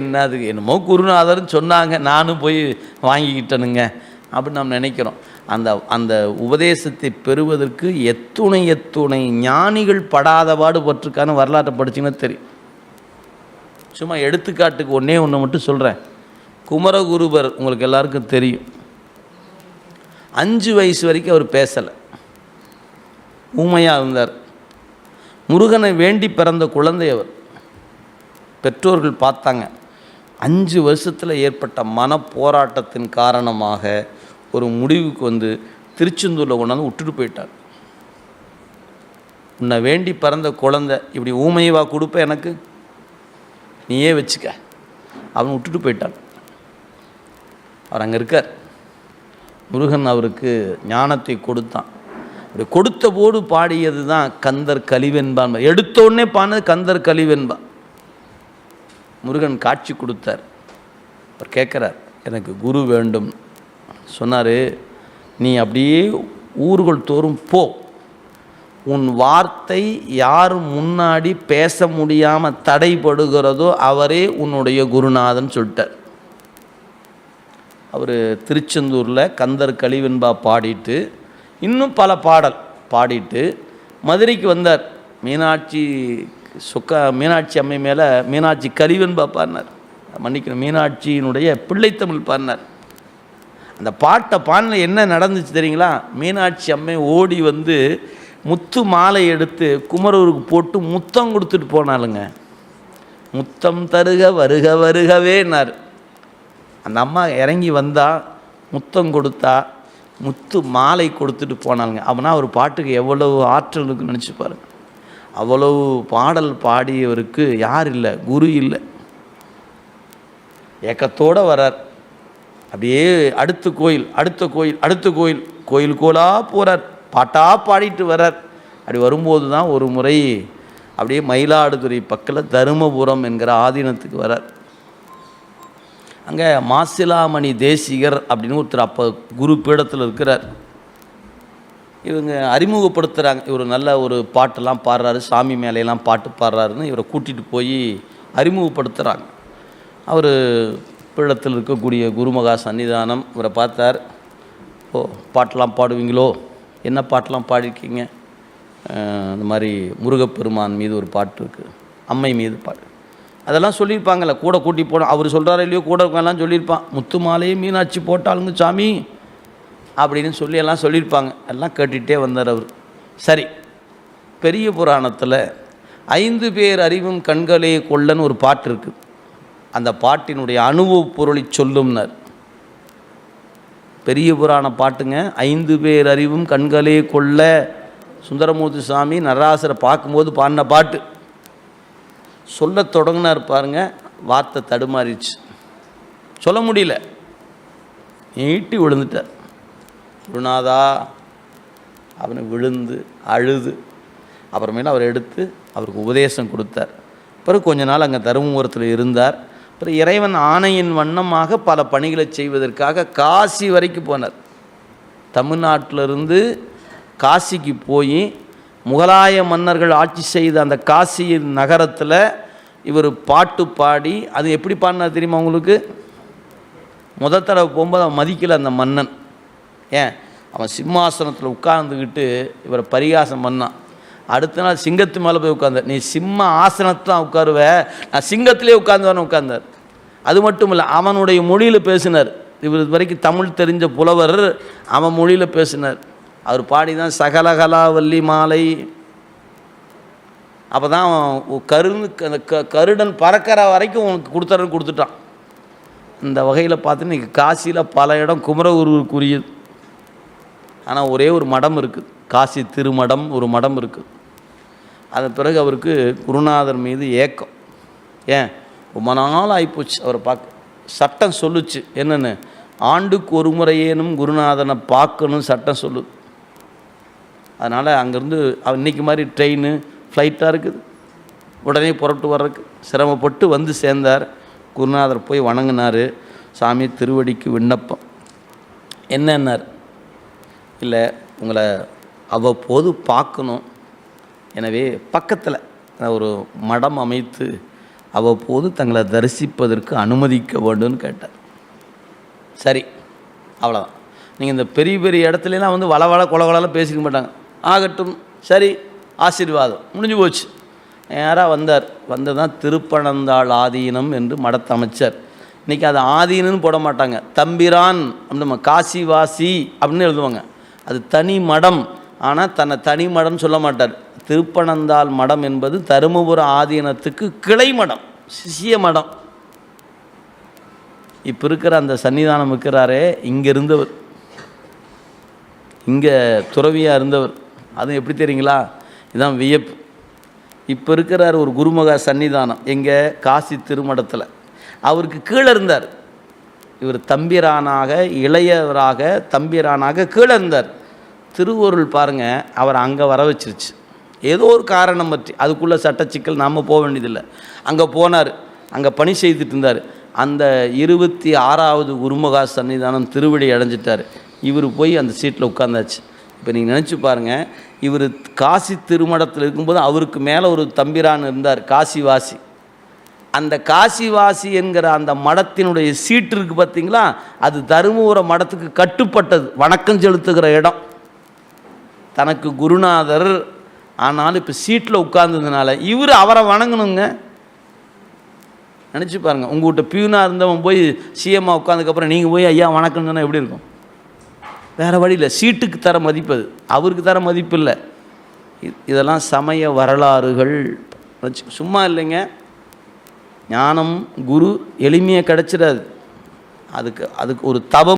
என்ன அது என்னமோ குருநாதர்னு சொன்னாங்க நானும் போய் வாங்கிக்கிட்டேனுங்க அப்படின்னு நாம் நினைக்கிறோம். அந்த அந்த உபதேசத்தை பெறுவதற்கு எத்துணை எத்துணை ஞானிகள் படாத பாடுபட்டிருக்கான்னு வரலாற்றை படிச்சிங்கன்னா தெரியும். சும்மா எடுத்துக்காட்டுக்கு ஒன்றே ஒன்று மட்டும் சொல்கிறேன் குமரகுருபர் உங்களுக்கு எல்லாருக்கும் தெரியும். அஞ்சு வயசு வரைக்கும் அவர் பேசலை. ஊமையாக இருந்தார். முருகனை வேண்டி பிறந்த குழந்தை அவர். பெற்றோர்கள் பார்த்தாங்க. அஞ்சு வருஷத்தில் ஏற்பட்ட மன போராட்டத்தின் காரணமாக ஒரு முடிவுக்கு வந்து திருச்செந்தூரில் கொண்டாந்து விட்டுட்டு போயிட்டார். உன்னை வேண்டி பிறந்த குழந்தை இப்படி ஊமையவா கொடுப்ப எனக்கு? நீயே வச்சுக்க. அவன் விட்டுட்டு போயிட்டான். அவர் அங்கே இருக்கார். முருகன் அவருக்கு ஞானத்தை கொடுத்தான். அப்படி கொடுத்த போடு பாடியது தான் கந்தர் கலிவென்பான் எடுத்த உடனே பாடினது கந்தர் கலிவென்பான் முருகன் காட்சி கொடுத்தார். அவர் கேட்குறார் எனக்கு குரு வேண்டும். சொன்னார் நீ அப்படியே ஊர்கள் தோறும் போ. உன் வார்த்தை யார் முன்னாடி பேச முடியாமல் தடைபடுகிறதோ அவரே உன்னுடைய குருநாதன் சொல்லிட்டார். அவர் திருச்செந்தூரில் கந்தர் கழிவென்பா பாடிட்டு இன்னும் பல பாடல் பாடிட்டு மதுரைக்கு வந்தார். மீனாட்சி சுக்கா மீனாட்சி அம்மை மேலே மீனாட்சி கருவின்பா பாடினார். மன்னிக்கணும் மீனாட்சியினுடைய பிள்ளைத்தமிழ் பாடினார். அந்த பாட்டை பாடின என்ன நடந்துச்சு தெரியுங்களா? மீனாட்சி அம்மை ஓடி வந்து முத்து மாலை எடுத்து குமரூருக்கு போட்டு முத்தம் கொடுத்துட்டு போனாலுங்க முத்தம் தருக வருக வருகவேனார் அந்த அம்மா இறங்கி வந்தால் முத்தம் கொடுத்தா முத்து மாலை கொடுத்துட்டு போனாலுங்க அப்படின்னா ஒரு பாட்டுக்கு எவ்வளவு ஆற்றல் இருக்குன்னு நினச்சி பாருங்க. அவ்வளவு பாடல் பாடியவருக்கு யார் இல்லை குரு இல்லை. ஏக்கத்தோடு வரார். அப்படியே அடுத்த கோயில் அடுத்த கோயில் அடுத்த கோயில் கோயில் கோலாக போகிறார் பாட்டாக பாடிட்டு வரார். அப்படி வரும்போது தான் ஒரு முறை அப்படியே மயிலாடுதுறை பக்கத்தில் தருமபுரம் என்கிற ஆதீனத்துக்கு வரார். அங்கே மாசிலாமணி தேசிகர் அப்படின்னு ஒருத்தர் அப்போ குரு பீடத்தில் இருக்கிறார். இவங்க அறிமுகப்படுத்துகிறாங்க இவர் நல்ல ஒரு பாட்டெல்லாம் பாடுறாரு சாமி மேலையெல்லாம் பாட்டு பாடுறாருன்னு இவரை கூட்டிகிட்டு போய் அறிமுகப்படுத்துகிறாங்க அவர் பீடத்தில் இருக்கக்கூடிய குருமகா சன்னிதானம் இவரை பார்த்தார். ஓ பாட்டெல்லாம் பாடுவீங்களோ? என்ன பாட்டெல்லாம் பாடிருக்கீங்க இந்த மாதிரி முருகப்பெருமான் மீது ஒரு பாட்டு இருக்குது அம்மை மீது பாட்டு அதெல்லாம் சொல்லியிருப்பாங்கள்ல கூட கூட்டி போனோம் அவர் சொல்கிறாரோ இல்லையோ கூட இருக்கலாம் சொல்லியிருப்பான். முத்து மாலையே மீனாட்சி போட்டாளுங்க சாமி. அப்படின்னு சொல்லி எல்லாம் சொல்லியிருப்பாங்க. எல்லாம் கேட்டுகிட்டே வந்தார் அவர். சரி பெரிய புராணத்தில் ஐந்து பேர் அறிவும் கண்களே கொள்ளன்னு ஒரு பாட்டு இருக்குது அந்த பாட்டினுடைய அனுபவ பொருளை சொல்லும்னார். பெரிய புராண பாட்டுங்க. ஐந்து பேர் அறிவும் கண்களே கொள்ள சுந்தரமூர்த்தி சாமி நடராசரை பார்க்கும்போது பாடின பாட்டு. சொல்ல தொடங்கினார் பாருங்க வார்த்தை தடுமாறிடுச்சு. சொல்ல முடியல. நீட்டி விழுந்துட்டார். குருநாதா அவனை விழுந்து அழுது. அப்புறமேல அவர் எடுத்து அவருக்கு உபதேசம் கொடுத்தார். பிறகு கொஞ்ச நாள் அங்கே தருமபுரத்தில் இருந்தார். அப்புறம் இறைவன் ஆணையின் வண்ணமாக பல பணிகளை செய்வதற்காக காசி வரைக்கும் போனார். தமிழ்நாட்டிலிருந்து காசிக்கு போய் முகலாய மன்னர்கள் ஆட்சி செய்த அந்த காசி நகரத்தில் இவர் பாட்டு பாடி அது எப்படி பாடினார் தெரியுமா உங்களுக்கு? முத தடவை போகும்போது அவன் மதிக்கல அந்த மன்னன். ஏன்? அவன் சிம்மாசனத்தில் உட்கார்ந்துக்கிட்டு இவரை பரிகாசம் பண்ணான். அடுத்த நாள் சிங்கத்து மேலே போய் உட்கார்ந்தார். நீ சிம்ம ஆசனத்தில் தான் உட்காருவ. நான் சிங்கத்திலே உட்கார்ந்தவன உட்கார்ந்தார். அது மட்டும் இல்லை அவனுடைய மொழியில் பேசினார். இவர் இது வரைக்கும் தமிழ் தெரிஞ்ச புலவர். அவன் மொழியில் பேசினார். அவர் பாடி தான் சகலகலா வள்ளி மாலை. அப்போ தான் அவன் கருந்து அந்த க கருடன் பறக்கிற வரைக்கும் உனக்கு கொடுத்துறன்னு கொடுத்துட்டான். இந்த வகையில் பார்த்து இன்றைக்கி காசியில் பல இடம் குமரகுருவுக்குரியது. ஆனால் ஒரே ஒரு மடம் இருக்குது காசி திருமடம் ஒரு மடம் இருக்குது அதன் பிறகு அவருக்கு குருநாதர் மீது ஏக்கம். ஏன்? ரொம்ப நாள் ஆகிப்போச்சு அவரை பார்க்க. சட்டம் சொல்லுச்சு. என்னென்னு? ஆண்டுக்கு ஒரு முறையேனும் குருநாதனை பார்க்கணும் சட்டம் சொல்லுது. அதனால் அங்கேருந்து இன்றைக்கி மாதிரி ட்ரெயின் ஃப்ளைட்டாக இருக்குது. உடனே புறப்பட்டு வர்றதுக்கு சிரமப்பட்டு வந்து சேர்ந்தார். குருநாதர் போய் வணங்கினார். சாமி திருவடிக்கு விண்ணப்பம். என்னன்னார்? இல்லை உங்களை அவ்வப்போது பார்க்கணும். எனவே பக்கத்தில் ஒரு மடம் அமைத்து அவ்வப்போது தங்களை தரிசிப்பதற்கு அனுமதிக்க வேண்டும்னு கேட்டார். சரி அவ்வளோதான் நீங்கள் இந்த பெரிய பெரிய இடத்துலலாம் வந்து வள வள கொல பேசிக்க மாட்டாங்க. ஆகட்டும் சரி ஆசீர்வாதம். முடிஞ்சு போச்சு. நேராக வந்தார். வந்து தான் திருப்பனந்தாள் ஆதீனம் என்று மடத்தை அமைச்சார். இன்றைக்கி அது ஆதீனம்னு போட மாட்டாங்க. தம்பிரான் அப்படின்னு காசிவாசி அப்படின்னு எழுதுவாங்க. அது தனி மடம். ஆனால் தன்னை தனி மடம்னு சொல்ல மாட்டார். திருப்பனந்தாள் மடம் என்பது தருமபுர ஆதீனத்துக்கு கிளை மடம் சிசிய மடம். இப்போ இருக்கிற அந்த சன்னிதானம் இருக்கிறாரே இங்கே இருந்தவர். இங்கே துறவியாக இருந்தவர். அதுவும் எப்படி தெரியுங்களா? இதான் வியப்பு. இப்போ இருக்கிறார் ஒரு குருமகா சன்னிதானம். எங்கே காசி திருமடத்தில். அவருக்கு கீழே இருந்தார். இவர் தம்பிரானாக இளையவராக தம்பிரானாக கீழே இருந்தார் திருவொருள் பாருங்கள் அவர் அங்கே வர வச்சிருச்சு. ஏதோ ஒரு காரணம் பற்றி. அதுக்குள்ளே சட்டச்சிக்கல் நாம் போக வேண்டியதில்லை. அங்கே போனார். அங்கே பணி செய்துட்டு இருந்தார். அந்த இருபத்தி ஆறாவது குருமகா சன்னிதானம் திருவடி அடைஞ்சிட்டார். இவர் போய் அந்த சீட்டில் உட்காந்தாச்சு இப்போ நீங்கள் நினச்சி பாருங்கள் இவர் காசி திருமடத்தில் இருக்கும்போது அவருக்கு மேலே ஒரு தம்பிரான் இருந்தார் காசி வாசி அந்த காசிவாசி என்கிற அந்த மடத்தினுடைய சீட்டு இருக்கு பார்த்தீங்களா? அது தருமபுர மடத்துக்கு கட்டுப்பட்டது. வணக்கம் செலுத்துகிற இடம். தனக்கு குருநாதர் ஆனாலும் இப்போ சீட்டில் உட்கார்ந்ததுனால இவர் அவரை வணங்கணுங்க. நினச்சி பாருங்கள் உங்கள்கிட்ட பியூனாக இருந்தவன் போய் சிஎம்மா உட்காந்துக்கப்புறம் நீங்கள் போய் ஐயா வணக்கம் சொன்னால் எப்படி இருக்கும்? வேறு வழி இல்லை. சீட்டுக்கு தர மதிப்பு அது. அவருக்கு தர மதிப்பு இல்லை. இதெல்லாம் சமய வரலாறுகள். சும்மா இல்லைங்க. ஞானம் குரு எளிமையாக கிடச்சிடாது. அதுக்கு அதுக்கு ஒரு தவம்